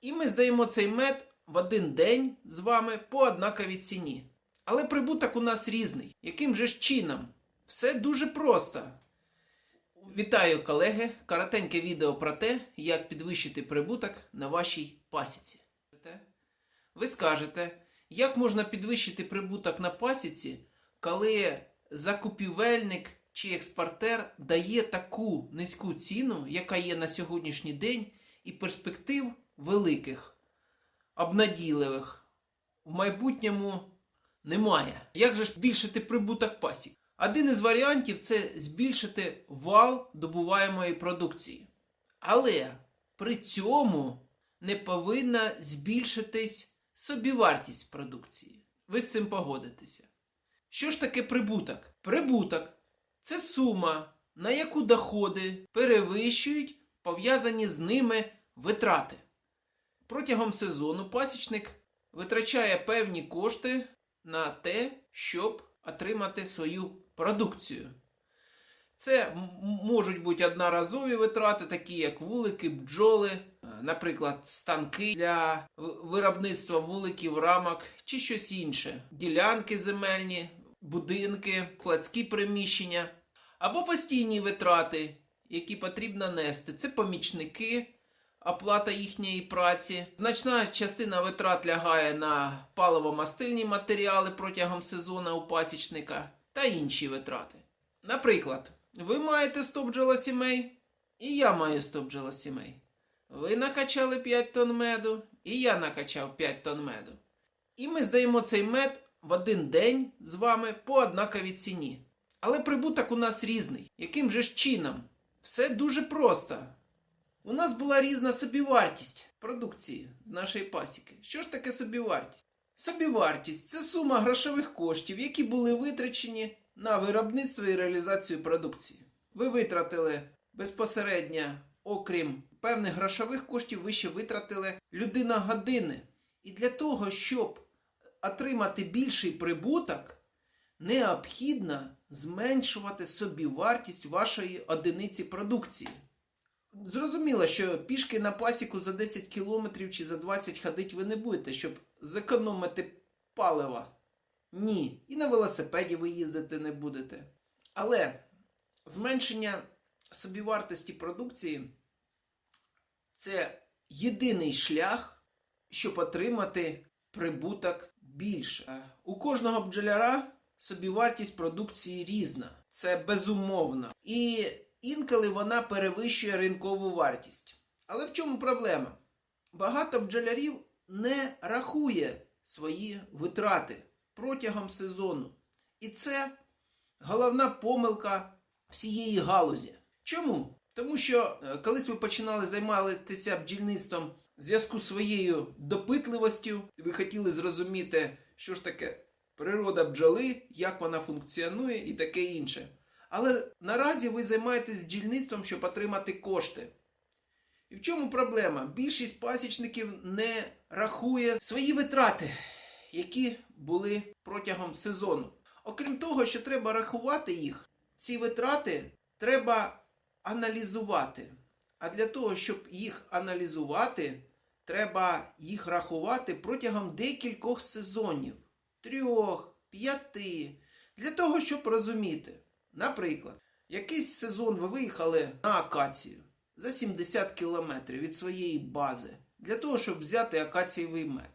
І ми здаємо цей мед в один день з вами по однаковій ціні. Але прибуток у нас різний. Яким же ж чином? Все дуже просто. Вітаю, колеги! Коротеньке відео про те, як підвищити прибуток на вашій пасіці. Ви скажете, як можна підвищити прибуток на пасіці, коли закупівельник чи експортер дає таку низьку ціну, яка є на сьогоднішній день, і перспектив великих, обнадійливих в майбутньому немає. Як же ж збільшити прибуток пасік? Один із варіантів це збільшити вал добуваємої продукції. Але при цьому не повинна збільшитись собівартість продукції. Ви з цим погодитеся. Що ж таке прибуток? Прибуток це сума, на яку доходи перевищують пов'язані з ними витрати. Протягом сезону пасічник витрачає певні кошти на те, щоб отримати свою продукцію. Це можуть бути одноразові витрати, такі як вулики, бджоли, е, наприклад, станки для виробництва вуликів, рамок чи щось інше, ділянки земельні, будинки, складські приміщення, або постійні витрати, які потрібно нести. Це помічники, оплата їхньої праці. Значна частина витрат лягає на паливо-мастильні матеріали протягом сезону у пасічника та інші витрати. Наприклад, ви маєте 100 бджолосімей, і я маю 100 бджолосімей. Ви накачали 5 тонн меду, і я накачав 5 тонн меду. І ми здаємо цей мед в один день з вами по однаковій ціні. Але прибуток у нас різний. Яким же ж чином? Все дуже просто. У нас була різна собівартість продукції з нашої пасіки. Що ж таке собівартість? Собівартість це сума грошових коштів, які були витрачені на виробництво і реалізацію продукції. Ви витратили безпосередньо, окрім певних грошових коштів, ви ще витратили людина години. І для того, щоб отримати більший прибуток, необхідно зменшувати собівартість вашої одиниці продукції. Зрозуміло, що пішки на пасіку за 10 кілометрів чи за 20 ходить ви не будете, щоб зекономити палива. Ні. І на велосипеді ви їздити не будете. Але зменшення собівартості продукції це єдиний шлях, щоб отримати прибуток більше. У кожного бджоляра собівартість продукції різна. Це безумовно. І інколи вона перевищує ринкову вартість. Але в чому проблема? Багато бджолярів не рахує свої витрати протягом сезону. І це головна помилка всієї галузі. Чому? Тому що е, колись ви починали займатися бджільництвом в зв'язку з своєю допитливостю, ви хотіли зрозуміти, що ж таке природа бджоли, як вона функціонує і таке інше. Але наразі ви займаєтесь бджільництвом, щоб отримати кошти. І в чому проблема? Більшість пасічників не рахує свої витрати, які були протягом сезону. Окрім того, що треба рахувати їх, ці витрати треба аналізувати. А для того, щоб їх аналізувати, треба їх рахувати протягом декількох сезонів трьох, п'яти. Для того, щоб розуміти. Наприклад, якийсь сезон ви виїхали на акацію за 70 кілометрів від своєї бази для того, щоб взяти акацієвий мед.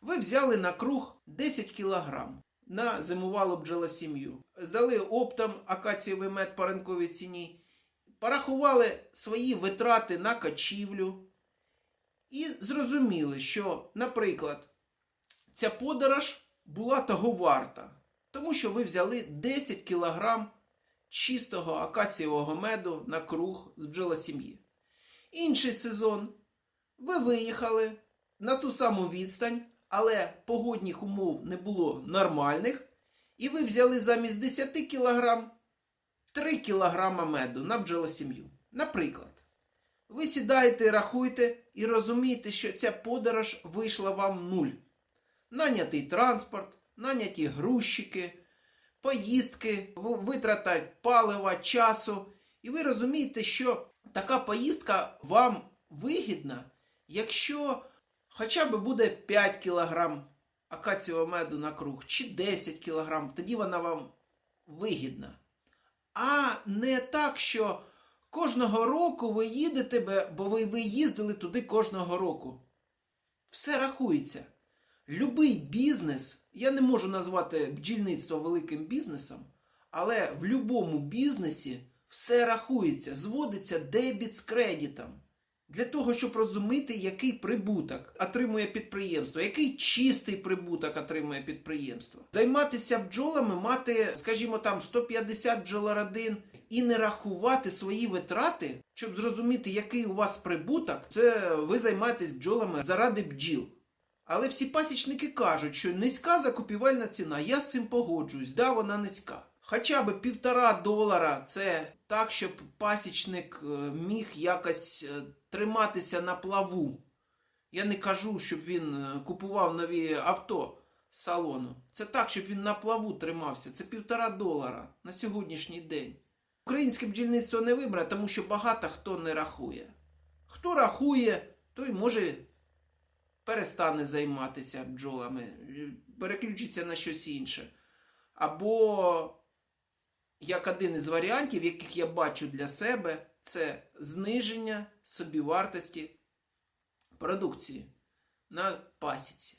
Ви взяли на круг 10 кілограм на зимувалу бджолосім'ю. Здали оптом акацієвий мед по ринковій ціні, порахували свої витрати на качівлю і зрозуміли, що, наприклад, ця подорож була того варта, тому що ви взяли 10 кілограм чистого акацієвого меду на круг з бджолосім'ї. Інший сезон ви виїхали на ту саму відстань, але погодних умов не було нормальних, і ви взяли замість 10 кілограм 3 кілограма меду на бджолосім'ю. Наприклад, ви сідаєте, рахуєте і розумієте, що ця подорож вийшла вам нуль. Нанятий транспорт, наняті грузчики, поїздки, витрата палива, часу. І ви розумієте, що така поїздка вам вигідна, якщо хоча б буде 5 кг акацієвого меду на круг, чи 10 кг, тоді вона вам вигідна. А не так, що кожного року ви їдете, бо ви, їздили туди кожного року. Все рахується. Любий бізнес, я не можу назвати бджільництво великим бізнесом, але в будь-якому бізнесі все рахується, зводиться дебіт з кредитом. Для того, щоб розуміти, який прибуток отримує підприємство, який чистий прибуток отримує підприємство. Займатися бджолами, мати, скажімо там, 150 бджолородин і не рахувати свої витрати, щоб зрозуміти, який у вас прибуток, це ви займаєтесь бджолами заради бджіл. Але всі пасічники кажуть, що низька закупівельна ціна. Я з цим погоджуюсь, да, вона низька. Хоча б півтора долара це так, щоб пасічник е, міг якось е, триматися на плаву. Я не кажу, щоб він е, купував нові авто з салону. Це так, щоб він на плаву тримався. Це півтора долара на сьогоднішній день. Українське бджільництво не вибере, тому що багато хто не рахує. Хто рахує, той може перестане займатися бджолами, е, переключиться на щось інше. Або, як один із варіантів, яких я бачу для себе, це зниження собівартості продукції на пасіці.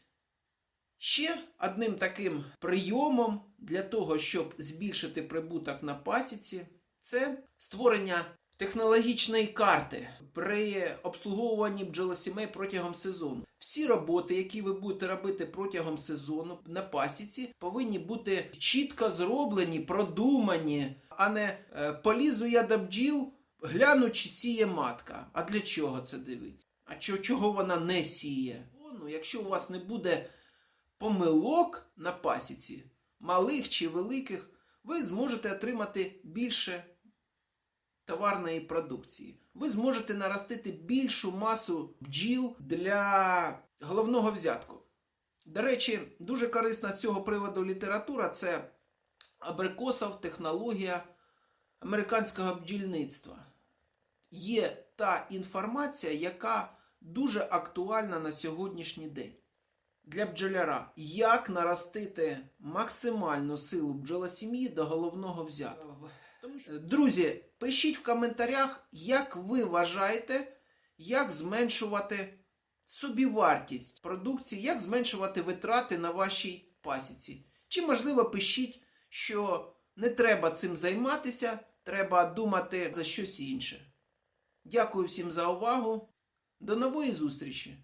Ще одним таким прийомом для того, щоб збільшити прибуток на пасіці, це створення технологічної карти при обслуговуванні бджолосімей протягом сезону. Всі роботи, які ви будете робити протягом сезону на пасіці, повинні бути чітко зроблені, продумані, а не е, полізу я до бджіл, гляну, чи сіє матка. А для чого це дивиться? А чого, вона не сіє? Ну, якщо у вас не буде помилок на пасіці, малих чи великих, ви зможете отримати більше товарної продукції. Ви зможете наростити більшу масу бджіл для головного взятку. До речі, дуже корисна з цього приводу література це Абрикосов технологія американського бджільництва. Є та інформація, яка дуже актуальна на сьогоднішній день для бджоляра. Як наростити максимальну силу бджолосім'ї до головного взятку. Що- Друзі, пишіть в коментарях, як ви вважаєте, як зменшувати собівартість продукції, як зменшувати витрати на вашій пасіці. Чи, можливо, пишіть, що не треба цим займатися, треба думати за щось інше. Дякую всім за увагу. До нової зустрічі!